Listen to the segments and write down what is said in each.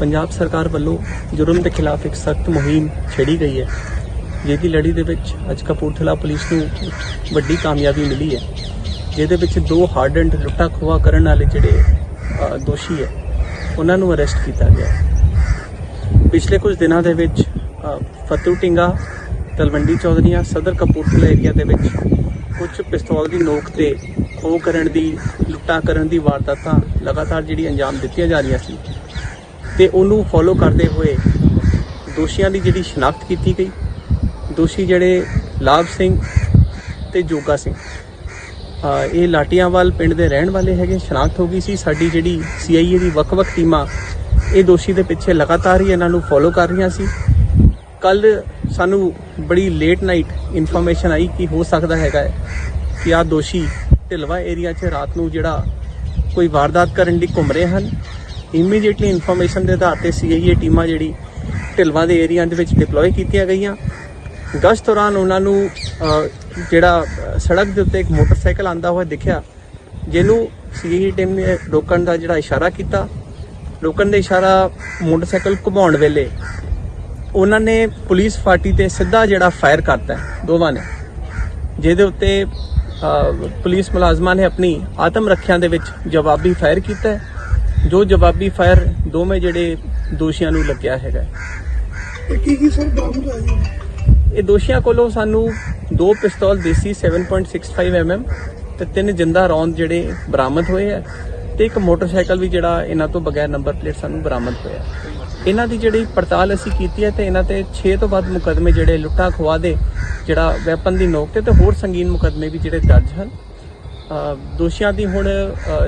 ਪੰਜਾਬ ਸਰਕਾਰ ਵੱਲੋਂ ਜੁਰਮ ਦੇ ਖਿਲਾਫ ਇੱਕ ਸਖਤ ਮੁਹਿੰਮ ਛੇੜੀ ਗਈ ਹੈ ਜਿਹਦੀ ਲੜੀ ਦੇ ਵਿੱਚ ਅੱਜ ਕਪੂਰਥਲਾ ਪੁਲਿਸ ਨੂੰ ਵੱਡੀ ਕਾਮਯਾਬੀ ਮਿਲੀ ਹੈ। ਜਿਹਦੇ ਵਿੱਚ ਦੋ ਹਾਰਡੈਂਡ ਲੁੱਟਾ ਖੋਆ ਕਰਨ ਵਾਲੇ ਜਿਹੜੇ ਦੋਸ਼ੀ ਹੈ ਉਹਨਾਂ ਨੂੰ ਅਰੈਸਟ ਕੀਤਾ ਗਿਆ ਪਿਛਲੇ ਕੁਝ ਦਿਨਾਂ ਦੇ ਵਿੱਚ ਅ, ਫਤੂ ਟਿੰਗਾ ਤਲਵੰਡੀ ਚੌਧਰੀਆਂ ਸਦਰ ਕਪੂਰਥਲਾ ਏਰੀਆ ਦੇ ਵਿੱਚ ਕੁਝ ਪਿਸਤੌਲ ਦੀ ਨੋਕ ਤੇ ਖੋਹ ਕਰਨ ਦੀ ਲੁੱਟਾਂ ਕਰਨ ਦੀ ਵਾਰਦਾਤਾਂ ਲਗਾਤਾਰ ਜਿਹੜੀ ਅੰਜਾਮ ਦਿੱਤੀਆਂ ਜਾ ਰਹੀਆਂ ਸੀ ਤੇ ਉਹਨੂੰ ਫੋਲੋ ਕਰਦੇ ਹੋਏ ਦੋਸ਼ੀਆਂ ਦੀ ਜਿਹੜੀ ਸ਼ਨਾਖਤ ਕੀਤੀ ਗਈ। ਦੋਸ਼ੀ ਜਿਹੜੇ ਲਾਭ ਸਿੰਘ ਤੇ ਜੋਗਾ ਸਿੰਘ। ਇਹ ਲਾਟੀਆਂਵਾਲ ਪਿੰਡ ਦੇ ਰਹਿਣ ਵਾਲੇ ਹੈਗੇ, ਸ਼ਨਾਖਤ ਹੋ ਗਈ ਸੀ। ਸਾਡੀ ਜਿਹੜੀ ਸੀਆਈਏ ਦੀ ਵੱਖ-ਵੱਖ ਟੀਮਾਂ ਇਹ ਦੋਸ਼ੀ ਦੇ ਪਿੱਛੇ ਲਗਾਤਾਰ ਹੀ ਇਹਨਾਂ ਨੂੰ ਫੋਲੋ ਕਰ ਰਹੀਆਂ ਸੀ। ਕੱਲ ਸਾਨੂੰ ਬੜੀ ਲੇਟ ਨਾਈਟ ਇਨਫੋਰਮੇਸ਼ਨ ਆਈ ਕਿ ਹੋ ਸਕਦਾ ਹੈਗਾ ਕਿ ਆ ਦੋਸ਼ੀ ਢਿਲਵਾ ਏਰੀਆ 'ਚ ਰਾਤ ਨੂੰ ਜਿਹੜਾ ਕੋਈ ਵਾਰਦਾਤ ਕਰਨ ਲਈ ਘੁੰਮ ਰਹੇ ਹਨ। ਇਮੀਡੀਏਟਲੀ ਇਨਫੋਰਮੇਸ਼ਨ ਦੇ ਆਧਾਰ ਤੇ ਸੀਆਈਏ ਟੀਮਾਂ ਜਿਹੜੀ ਢਿਲਵਾ ਦੇ ਏਰੀਆ ਦੇ ਵਿੱਚ ਡਿਪਲੋਏ ਕੀਤੀਆਂ ਗਈਆਂ। ਗਸ਼ਤ ਦੌਰਾਨ ਉਹਨਾਂ ਨੂੰ ਜਿਹੜਾ ਸੜਕ ਦੇ ਉੱਤੇ ਇੱਕ ਮੋਟਰਸਾਈਕਲ ਆਂਦਾ ਹੋਇਆ ਦਿਖਿਆ, ਜਿਹਨੂੰ ਸੀਆਈਏ ਟੀਮ ਨੇ ਰੋਕਣ ਦਾ ਜਿਹੜਾ ਇਸ਼ਾਰਾ ਕੀਤਾ। ਰੋਕਣ ਦਾ ਇਸ਼ਾਰਾ ਮੋਟਰਸਾਈਕਲ ਘੁਮਾਉਣ ਵੇਲੇ ਉਹਨਾਂ ਨੇ ਪੁਲਿਸ ਪਾਰਟੀ ਤੇ ਸਿੱਧਾ ਜਿਹੜਾ ਫਾਇਰ ਕਰਤਾ ਦੋਵਾਂ ਨੇ। ਜਿਹਦੇ ਉੱਤੇ ਪੁਲਿਸ ਮੁਲਾਜ਼ਮਾਂ ਨੇ ਆਪਣੀ ਆਤਮ ਰੱਖਿਆ ਦੇ ਵਿੱਚ ਜਵਾਬੀ ਫਾਇਰ ਕੀਤਾ ਜੋ ਜਵਾਬੀ ਫਾਇਰ ਦੋਵੇਂ ਜਿਹੜੇ ਦੋਸ਼ੀਆਂ ਨੂੰ ਲੱਗਿਆ ਹੈਗਾ। ਕੀ ਕੀ ਸਰ ਬਰਾਮਦ ਹੋਇਆ ਇਹ ਦੋਸ਼ੀਆਂ ਕੋਲੋਂ ਸਾਨੂੰ ਦੋ ਪਿਸਤੌਲ ਦੇਸੀ 7.65 mm ਤੇ ਤਿੰਨ ਜਿੰਦਾ ਰੌਂਦ ਜਿਹੜੇ ਬਰਾਮਦ ਹੋਏ ਆ ਤੇ ਇੱਕ ਮੋਟਰਸਾਈਕਲ ਵੀ ਜਿਹੜਾ ਇਹਨਾਂ ਤੋਂ ਬਗੈਰ ਨੰਬਰ ਪਲੇਟ ਸਾਨੂੰ ਬਰਾਮਦ ਹੋਇਆ। ਇਹਨਾਂ ਦੀ ਜਿਹੜੀ ਪੜਤਾਲ ਅਸੀਂ ਕੀਤੀ ਹੈ ਤੇ ਇਹਨਾਂ ਤੇ 6 ਤੋਂ ਵੱਧ ਮੁਕਦਮੇ ਜਿਹੜੇ ਲੁੱਟਾਂ ਖੋਆ ਦੇ ਜਿਹੜਾ ਵੈਪਨ ਦੀ ਨੋਕ ਤੇ ਤੇ ਹੋਰ ਸੰਗੀਨ ਮੁਕਦਮੇ ਵੀ ਜਿਹੜੇ ਦਰਜ ਹਨ। ਦੋਸ਼ੀਆਂ ਦੀ ਹੁਣ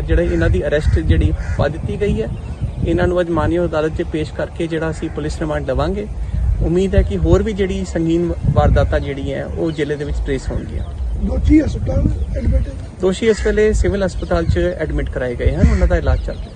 ਜਿਹੜੇ ਇਹਨਾਂ ਦੀ ਅਰੈਸਟ ਜਿਹੜੀ ਪਾ ਦਿੱਤੀ ਗਈ ਹੈ ਇਹਨਾਂ ਨੂੰ ਅੱਜ ਮਾਨਯੋਗ ਅਦਾਲਤ 'ਚ ਪੇਸ਼ ਕਰਕੇ ਜਿਹੜਾ ਅਸੀਂ ਪੁਲਿਸ ਰਿਮਾਂਡ ਲਵਾਂਗੇ। ਉਮੀਦ ਹੈ ਕਿ ਹੋਰ ਵੀ ਜਿਹੜੀ ਸੰਗੀਨ ਵਾਰਦਾਤਾਂ ਜਿਹੜੀਆਂ ਹੈ, ਉਹ ਜ਼ਿਲ੍ਹੇ ਦੇ ਵਿੱਚ ਟ੍ਰੇਸ ਹੋਣਗੀਆਂ। ਦੋਚੀ ਹਸਪਤਾਲ ਐਡਮਿਟ ਦੋਸ਼ੀ ਇਸ ਵੇਲੇ ਸਿਵਲ ਹਸਪਤਾਲ 'ਚ ਐਡਮਿਟ ਕਰਾਏ ਗਏ ਹਨ ਉਹਨਾਂ ਦਾ ਇਲਾਜ ਚੱਲ ਰਿਹਾ ਹੈ।